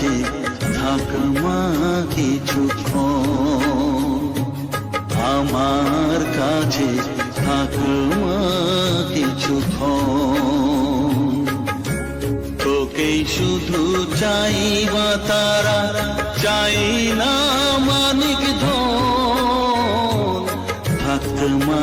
কাছে থাক মা আমার কাছে থাক মা কিছুক্ষণ শুধু চাই মা তারা, চাই না মানিক ধন। থাক মা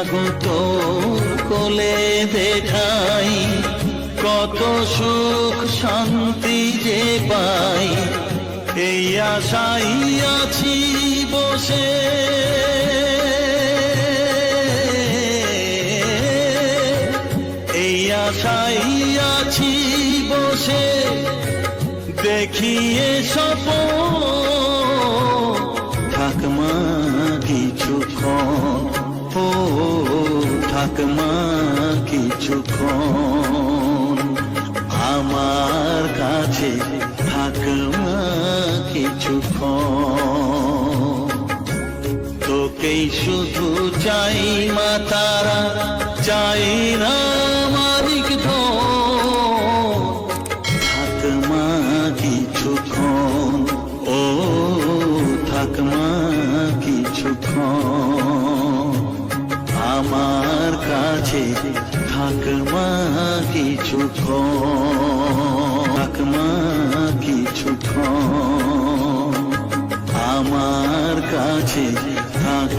মাগো তোর কোলে দেখাই, কত সুখ শান্তি যে পাই। এই আশাই আছি বসে। এই আশাই আছি বসে। দেখিয়ে সপ থাকমা কিছুক্ষণ ও কিছু কিছুক্ষণ আমার কাছে থাকমা কিছুক্ষণ তোকেই শুধু চাই মা তারা চাই না কাছে ঠাকমা থাক মা কিছুক্ষণ আমার কাছে থাক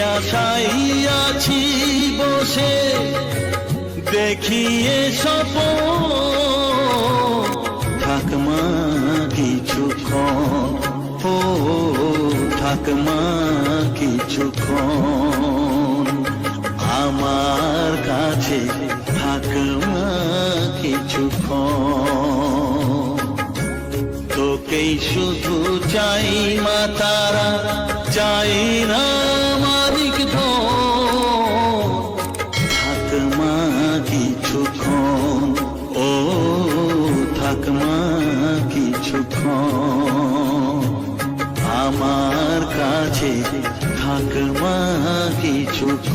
আশাই আছি বসে, দেখিয়ে সপ থাকমা কিছুক্ষণ ও থাকমা কিছুক্ষণ আমার কাছে থাকমা কিছুক্ষণ তোকেই শুধু চাই মা তারা, চাই না আমার চোখ